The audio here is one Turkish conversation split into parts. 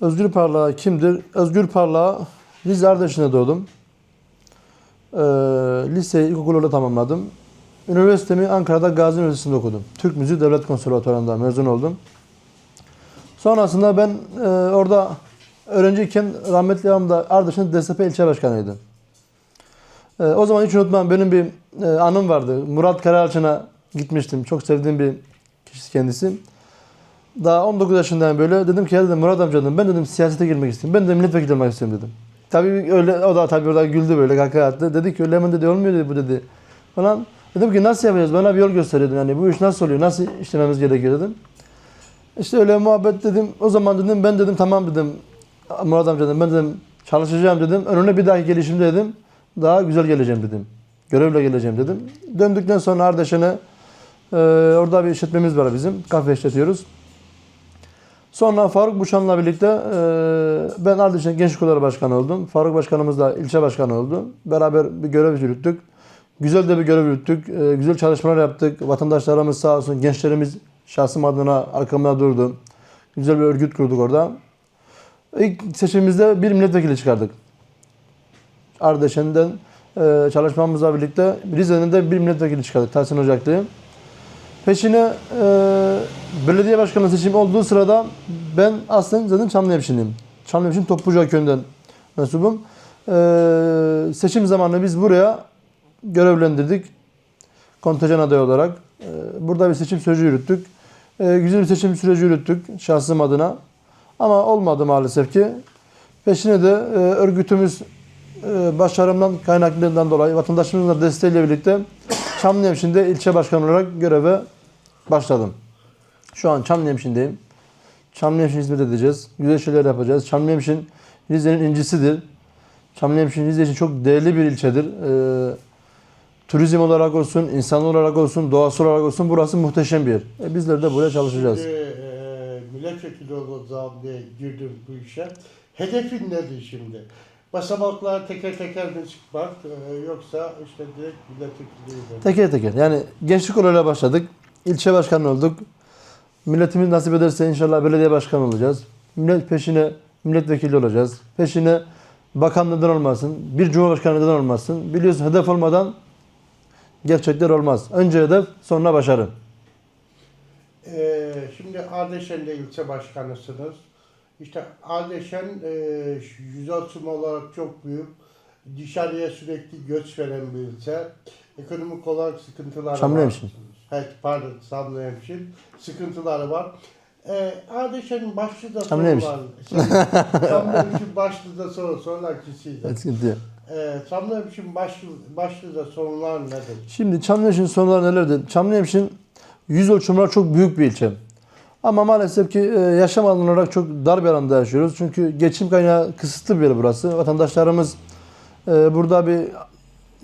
Özgür Parlak kimdir? Özgür Parlak Rize Ardeşen'de doğdum. Ee, liseyi ilkokulda tamamladım. Üniversitemi Ankara'da Gazi Üniversitesi'nde okudum. Türk Müziği Devlet Konservatuvarı'nda mezun oldum. Sonrasında ben e, orada öğrenciyken rahmetli babam da Ardeşen DSP ilçe başkanıydı. E, o zaman hiç unutmam benim bir e, anım vardı. Murat Karayalçın'a gitmiştim. Çok sevdiğim bir kişi kendisi. Daha 19 yaşındayım böyle. Dedim ki ya dedim Murat amca dedim ben dedim siyasete girmek istiyorum. Ben de milletvekili olmak istiyorum dedim. Tabii öyle o da tabii orada güldü böyle kaka attı. Dedi ki öyle hemen dedi olmuyor dedi bu dedi. Falan. Dedim ki nasıl yapacağız? Bana bir yol gösteriyordun. Yani bu iş nasıl oluyor? Nasıl işlememiz gerekiyor dedim. İşte öyle muhabbet dedim. O zaman dedim ben dedim tamam dedim. Murat amca dedim ben dedim çalışacağım dedim. Önüne bir dahaki gelişimde dedim. Daha güzel geleceğim dedim. Görevle geleceğim dedim. Döndükten sonra Ardeşen'e e, orada bir işletmemiz var bizim. Kafe işletiyoruz. Sonra Faruk Buşan'la birlikte e, ben Ardeşen Gençlik Kolları Başkanı oldum. Faruk Başkanımız da ilçe başkanı oldu. Beraber bir görev yürüttük. Güzel de bir görev yürüttük. E, güzel çalışmalar yaptık. Vatandaşlarımız sağ olsun, gençlerimiz şahsım adına arkamda durdu. Güzel bir örgüt kurduk orada. İlk seçimimizde bir milletvekili çıkardık. Ardeşen'den e, çalışmamızla birlikte Rize'nin de bir milletvekili çıkardık. Tahsin Ocaklı'yı. Peşine e, belediye başkanı seçimi olduğu sırada ben aslında zaten Çamlıhemşinliyim. Çamlıhemşin Topluca köyünden mensubum. E, seçim zamanı biz buraya görevlendirdik. Kontenjan adayı olarak. E, burada bir seçim süreci yürüttük. E, güzel bir seçim süreci yürüttük şahsım adına. Ama olmadı maalesef ki. Peşine de e, örgütümüz e, başarımdan kaynaklılığından dolayı vatandaşımızın da desteğiyle birlikte Çamlıhemşin'de ilçe başkanı olarak göreve başladım. Şu an Çamlıhemşin'deyim. Çamlıhemşin hizmet edeceğiz. Güzel şeyler yapacağız. Çamlıhemşin Rize'nin incisidir. Çamlıhemşin Rize için çok değerli bir ilçedir. Ee, turizm olarak olsun, insan olarak olsun, doğası olarak olsun burası muhteşem bir yer. E, bizler de buraya çalışacağız. Şimdi, e, milletvekili olacağım diye girdim bu işe. Hedefin nedir şimdi? Basamaklar teker teker mi çıkmak e, yoksa işte direkt milletvekilliği mi? Teker teker. Yani gençlik olayla başladık. İlçe başkanı olduk. Milletimiz nasip ederse inşallah belediye başkanı olacağız. Millet peşine milletvekili olacağız. Peşine bakan neden olmasın, bir cumhurbaşkanı neden olmasın. Biliyorsun hedef olmadan gerçekler olmaz. Önce hedef, sonra başarı. E, şimdi Ardeşen'de ilçe başkanısınız. İşte Ardeşen e, yüz ölçümü olarak çok büyük. Dışarıya sürekli göç veren bir ilçe. Ekonomik olarak Çamlıhemşin. var. Evet pardon Çamlıhemşin. Sıkıntıları var. Ee, Ardeşen'in başlıca soru Çamlıhemşin. var. Çamlıhemşin başlıca soru, sonrakisiydi. Sıkıntı yok. Ee, Çamlıhemşin başlı, başlıca sorunlar nedir? Şimdi Çamlıhemşin sorunları nelerdir? Çamlıhemşin yüz ölçümü olarak çok büyük bir ilçe. Ama maalesef ki e, yaşam alanı olarak çok dar bir alanda yaşıyoruz. Çünkü geçim kaynağı kısıtlı bir yer burası. Vatandaşlarımız e, burada bir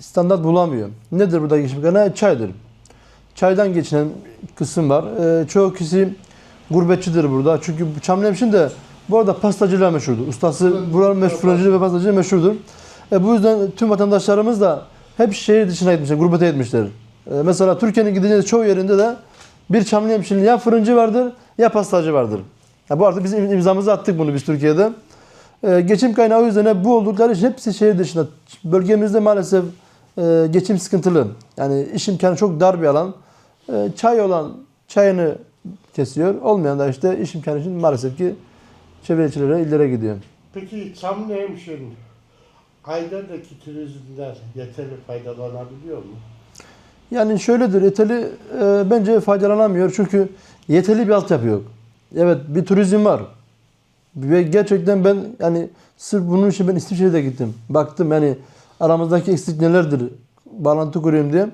standart bulamıyor. Nedir burada geçim kaynağı? Çaydır. Çaydan geçinen kısım var. E, çoğu kişi gurbetçidir burada. Çünkü Çamlıhemşin de bu arada pastacıyla meşhurdur. Ustası buranın meşhur fırıncılığı ve pastacılığı meşhurdur. E, bu yüzden tüm vatandaşlarımız da hep şehir dışına gitmişler, gurbete gitmişler. E, mesela Türkiye'nin gideceği çoğu yerinde de bir Çamlıhemşinli ya fırıncı vardır ya pastacı vardır. Ya bu artık biz im- imzamızı attık bunu biz Türkiye'de. E, geçim kaynağı o yüzden hep bu oldukları için hepsi şehir dışında. Bölgemizde maalesef e, geçim sıkıntılı. Yani iş imkanı çok dar bir alan. E, çay olan çayını kesiyor. Olmayan da işte iş imkanı için maalesef ki çevre ilçelere, illere gidiyor. Peki Çamlıhemşin Ayder'deki turizmden yeterli faydalanabiliyor mu? Yani şöyledir, yeteri e, bence faydalanamıyor çünkü yeterli bir altyapı yok. Evet bir turizm var. Ve gerçekten ben yani sırf bunun için ben İsviçre'ye de gittim. Baktım yani aramızdaki eksik nelerdir bağlantı kurayım diye.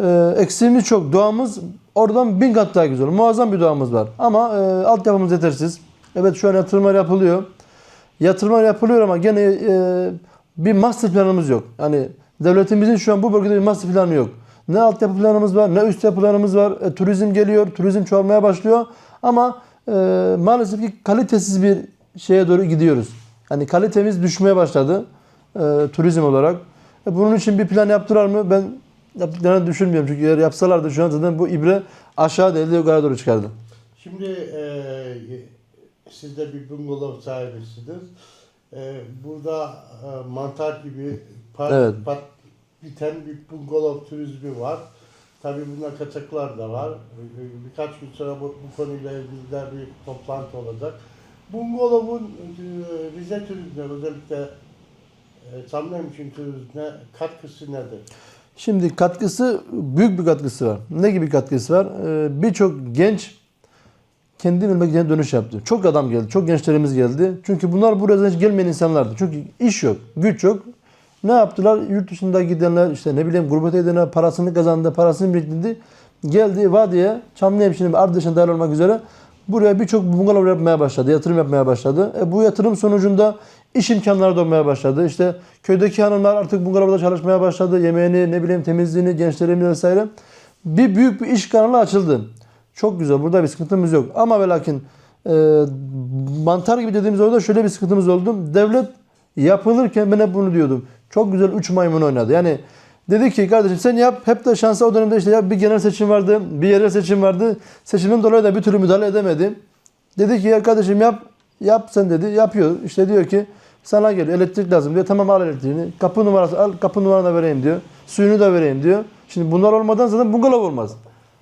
E, eksiğimiz çok. Doğamız oradan bin kat daha güzel. Muazzam bir doğamız var. Ama e, altyapımız yetersiz. Evet şu an yatırımlar yapılıyor. Yatırımlar yapılıyor ama gene e, bir master planımız yok. Yani devletimizin şu an bu bölgede bir master planı yok. Ne altyapı planımız var, ne üst yapı planımız var. E, turizm geliyor, turizm çoğalmaya başlıyor. Ama e, maalesef ki kalitesiz bir şeye doğru gidiyoruz. Yani kalitemiz düşmeye başladı turizm olarak. E, bunun için bir plan yaptılar mı? Ben yaptıklarını düşünmüyorum. Çünkü eğer yapsalardı şu an zaten bu ibre aşağı değil de yukarı doğru çıkardı. Şimdi e, siz de bir bungalov sahibisiniz. Ee, burada e, mantar gibi pat, Evet. pat biten bir bungalov turizmi var. Tabii bunda kaçaklar da var. Birkaç gün sonra bu, bu konuyla ilgili de bir toplantı olacak. Bungalov'un e, Rize turizmine özellikle e, Çamlıhemşin turizmine katkısı nedir? Şimdi katkısı büyük bir katkısı var. Ne gibi katkısı var? Ee, Birçok genç kendi memleketine dönüş yaptı. Çok adam geldi. Çok gençlerimiz geldi. Çünkü bunlar buraya hiç gelmeyen insanlardı. Çünkü iş yok, güç yok. Ne yaptılar? Yurt dışında gidenler işte ne bileyim gurbete gidenler parasını kazandı, parasını biriktirdi. Geldi vadiye, Çamlıhemşin'in ve Ardeşen dahil olmak üzere buraya birçok bungalov yapmaya başladı, yatırım yapmaya başladı. E, bu yatırım sonucunda iş imkanları doğmaya başladı. İşte köydeki hanımlar artık bungalovda çalışmaya başladı. Yemeğini, ne bileyim temizliğini, gençlerimiz vesaire. Bir büyük bir iş kanalı açıldı. Çok güzel. Burada bir sıkıntımız yok. Ama ve lakin e, mantar gibi dediğimiz orada şöyle bir sıkıntımız oldu. Devlet yapılırken ben hep bunu diyordum. Çok güzel 3 maymun oynadı. Yani dedi ki kardeşim sen yap. Hep de şansa o dönemde işte ya bir genel seçim vardı, bir yerel seçim vardı. Seçimden dolayı da bir türlü müdahale edemedi. Dedi ki ya kardeşim yap. Yap sen dedi. Yapıyor. İşte diyor ki sana geliyor elektrik lazım diyor. Tamam al elektriğini. Kapı numarası al. Kapı numaranı da vereyim diyor. Suyunu da vereyim diyor. Şimdi bunlar olmadan zaten bungalov olmaz.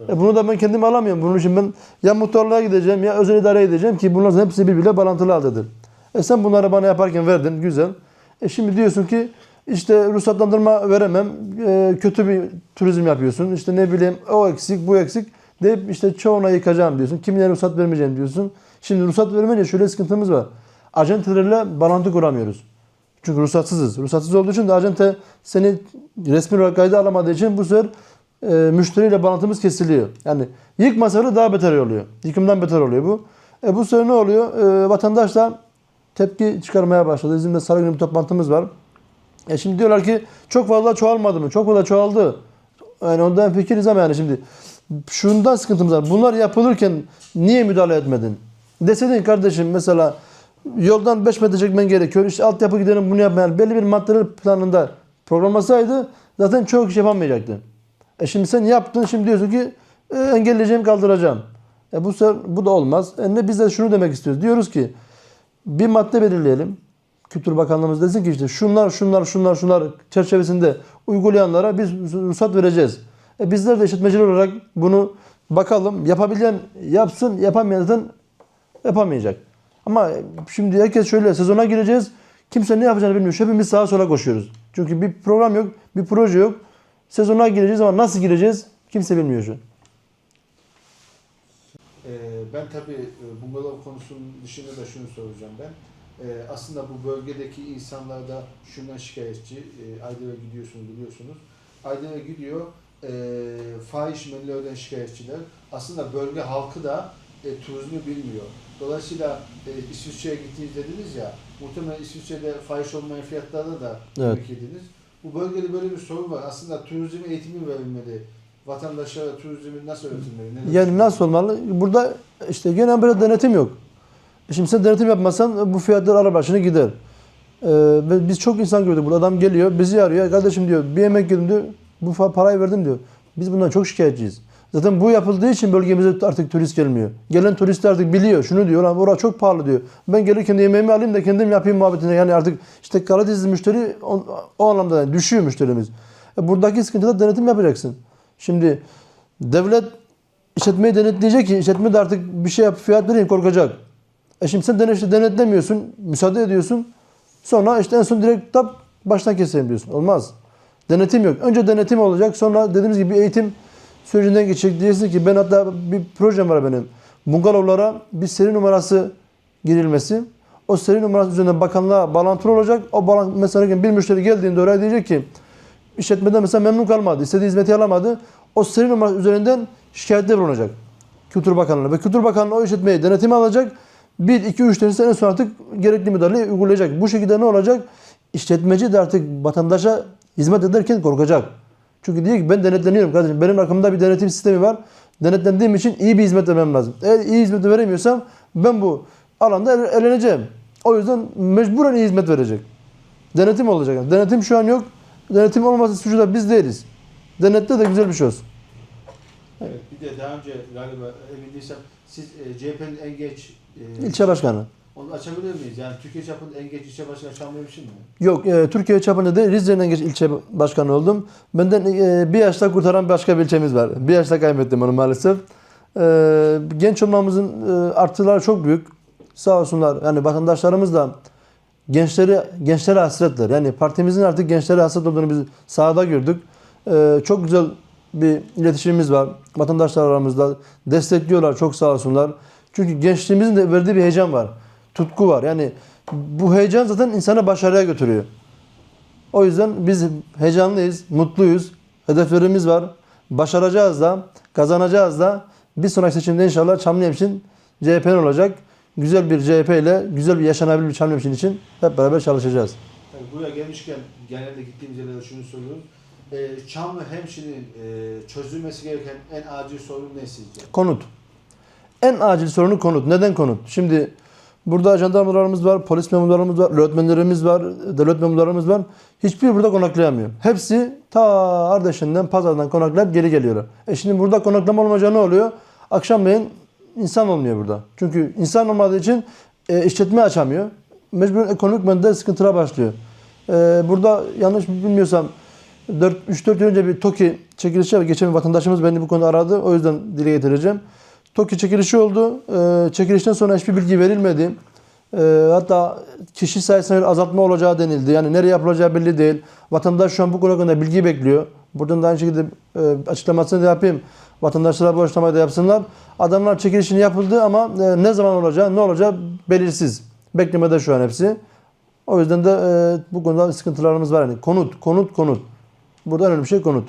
E bunu da ben kendim alamıyorum. Bunun için ben ya muhtarlığa gideceğim ya özel idareye gideceğim ki bunların hepsi birbiriyle bağlantılı haldedir. E sen bunları bana yaparken verdin. Güzel. E şimdi diyorsun ki işte ruhsatlandırma veremem. e, kötü bir turizm yapıyorsun. İşte ne bileyim o eksik bu eksik deyip işte çoğuna yıkacağım diyorsun. Kimine ruhsat vermeyeceğim diyorsun. Şimdi ruhsat vermeyince şöyle sıkıntımız var. Acentelerle bağlantı kuramıyoruz. Çünkü ruhsatsızız. Ruhsatsız olduğu için de acente seni resmi olarak kayda alamadığı için bu sefer e, müşteriyle bağlantımız kesiliyor. Yani yıkma sebebi daha beter oluyor. Yıkımdan beter oluyor bu. E, bu sefer ne oluyor? E, vatandaş da tepki çıkarmaya başladı. Bizim de salı günü bir toplantımız var. E şimdi diyorlar ki çok fazla çoğalmadı mı? Çok fazla çoğaldı. Yani ondan fikiriz ama yani şimdi şundan sıkıntımız var. Bunlar yapılırken niye müdahale etmedin? Deseydin kardeşim mesela yoldan 5 metre çekmen gerekiyor. İşte altyapı gidelim bunu yapmayan belli bir maddeler planında programlasaydı zaten çok iş yapamayacaktı. E şimdi sen yaptın şimdi diyorsun ki e, engelleyeceğim kaldıracağım. E bu bu da olmaz. E ne biz de şunu demek istiyoruz. Diyoruz ki bir madde belirleyelim. Kültür Bakanlığımız desin ki işte şunlar şunlar şunlar şunlar çerçevesinde uygulayanlara biz ruhsat vereceğiz. E bizler de işletmeciler olarak bunu bakalım. Yapabilen yapsın, yapamayan zaten yapamayacak. Ama şimdi herkes şöyle sezona gireceğiz. Kimse ne yapacağını bilmiyor. Hepimiz sağa sola koşuyoruz. Çünkü bir program yok, bir proje yok. Sezona gireceğiz ama nasıl gireceğiz kimse bilmiyor şu. Ee, ben tabii e, bungalov konusunun dışında da şunu soracağım ben. Ee, aslında bu bölgedeki insanlar da şundan şikayetçi. E, Aydın'a gidiyorsunuz biliyorsunuz. Aydın'a gidiyor. E, fahiş menülerden şikayetçiler. Aslında bölge halkı da e, turizmi bilmiyor. Dolayısıyla e, İsviçre'ye gittiniz dediniz ya. Muhtemelen İsviçre'de fahiş olmayan fiyatlarda da Evet. yediniz. Bu bölgede böyle bir sorun var. Aslında turizm eğitimi verilmeli. Vatandaşlara turizmi nasıl öğretilmeli? Ne Yani düşünüyorsunuz? nasıl olmalı? Burada işte gene böyle denetim yok. E Şimdi sen denetim yapmazsan bu fiyatlar ara başına gider. Ee, biz çok insan gördük. Burada adam geliyor, bizi arıyor. Kardeşim diyor, bir yemek yedim diyor. Bu parayı verdim diyor. Biz bundan çok şikayetçiyiz. Zaten bu yapıldığı için bölgemize artık turist gelmiyor. Gelen turist artık biliyor. Şunu diyor, "Lan orası çok pahalı diyor. Ben gelirken de yemeğimi alayım da kendim yapayım muhabbetine. Yani artık işte Karadenizli müşteri o, o anlamda yani düşüyor müşterimiz. E buradaki sıkıntıda denetim yapacaksın. Şimdi devlet işletmeyi denetleyecek ki işletme de artık bir şey yap, fiyat vereyim korkacak. E şimdi sen denetle, denetlemiyorsun, müsaade ediyorsun. Sonra işte en son direkt tap baştan keseyim diyorsun. Olmaz. Denetim yok. Önce denetim olacak. Sonra dediğimiz gibi eğitim sürecinden geçecek. Diyeceksin ki ben hatta bir projem var benim. Bungalovlara bir seri numarası girilmesi. O seri numarası üzerinden bakanlığa bağlantılı olacak. O bağlantı mesela bir müşteri geldiğinde oraya diyecek ki işletmeden mesela memnun kalmadı, istediği hizmeti alamadı. O seri numarası üzerinden şikayette bulunacak. Kültür Bakanlığı'na. Ve Kültür Bakanlığı o işletmeyi denetime alacak. 1, 2, 3 denirse en son artık gerekli müdahaleyi uygulayacak. Bu şekilde ne olacak? İşletmeci de artık vatandaşa hizmet ederken korkacak. Çünkü diyor ki ben denetleniyorum kardeşim. Benim arkamda bir denetim sistemi var. Denetlendiğim için iyi bir hizmet vermem lazım. Eğer iyi hizmet veremiyorsam ben bu alanda ele- eleneceğim. O yüzden mecburen iyi hizmet verecek. Denetim olacak. Yani denetim şu an yok. Denetim olması suçu da biz değiliz. Denetle de güzel bir şey olsun. Evet, bir de daha önce galiba emin değilsem siz e, CHP'nin en genç e, İlçe başkanı. Onu açabilir miyiz? Yani Türkiye çapında en geç ilçe başkanı Çamlıhemşin mi? Yok, e, Türkiye çapında değil, Rize'nin en geç ilçe başkanı oldum. Benden e, bir yaşta kurtaran başka bir ilçemiz var. Bir yaşta kaybettim onu maalesef. E, genç olmamızın e, artıları çok büyük. Sağ olsunlar. Yani vatandaşlarımız da gençleri gençlere hasretler. Yani partimizin artık gençlere hasret olduğunu biz sahada gördük. E, çok güzel bir iletişimimiz var. Vatandaşlar aramızda destekliyorlar. Çok sağ olsunlar. Çünkü gençliğimizin de verdiği bir heyecan var. Tutku var. Yani bu heyecan zaten insanı başarıya götürüyor. O yüzden biz heyecanlıyız, mutluyuz. Hedeflerimiz var. Başaracağız da, kazanacağız da. Bir sonraki seçimde inşallah Çamlıhemşin CHP'nin olacak. Güzel bir CHP ile güzel bir yaşanabilir bir Çamlıhemşin için hep beraber çalışacağız. Tabii buraya gelmişken genelde gittiğimiz yerlerde şunu soruyoruz. E, Çamlıhemşin'in e, çözülmesi gereken en acil sorun ne sizce? Konut. En acil sorunu konut. Neden konut? Şimdi burada jandarmalarımız var, polis memurlarımız var, öğretmenlerimiz var, devlet memurlarımız var. Hiçbir burada konaklayamıyor. Hepsi ta Ardeşen'den, Pazar'dan konaklayıp geri geliyorlar. E şimdi burada konaklama olmayınca ne oluyor? Akşamleyin insan olmuyor burada. Çünkü insan olmadığı için e, işletme açamıyor. Mecbur ekonomik bende sıkıntılar başlıyor. E, burada yanlış bilmiyorsam 3-4 yıl önce bir TOKİ çekilişi. Geçen bir vatandaşımız beni bu konuda aradı. O yüzden dile getireceğim. TOKİ çekilişi oldu. Ee, çekilişten sonra hiçbir bilgi verilmedi. Ee, hatta kişi sayısına göre azaltma olacağı denildi. Yani nereye yapılacağı belli değil. Vatandaş şu an bu konu hakkında bilgi bekliyor. Buradan da aynı şekilde e, açıklamasını da yapayım. Vatandaşlara bu açıklamayı da yapsınlar. Adamlar çekilişini yapıldı ama e, ne zaman olacağı, ne olacağı belirsiz. Beklemede şu an hepsi. O yüzden de e, bu konuda sıkıntılarımız var. Yani konut, konut, konut. Burada önemli şey konut.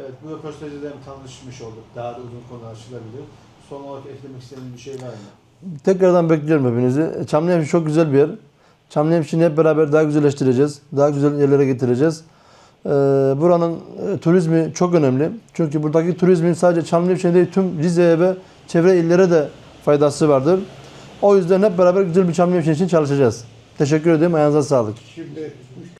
Evet, bu röportajda da hem tanışmış olduk. Daha da uzun konu açılabilir. Son olarak eklemek istediğiniz bir şey var mı? Tekrardan bekliyorum hepinizi. Çamlıhemşin çok güzel bir yer. Çamlıhemşin'i hep beraber daha güzelleştireceğiz. Daha güzel yerlere getireceğiz. Ee, buranın e, turizmi çok önemli. Çünkü buradaki turizmin sadece Çamlıhemşin'e değil tüm Rize'ye ve çevre illere de faydası vardır. O yüzden hep beraber güzel bir Çamlıhemşin için çalışacağız. Teşekkür ederim. Ayağınıza sağlık. Şimdi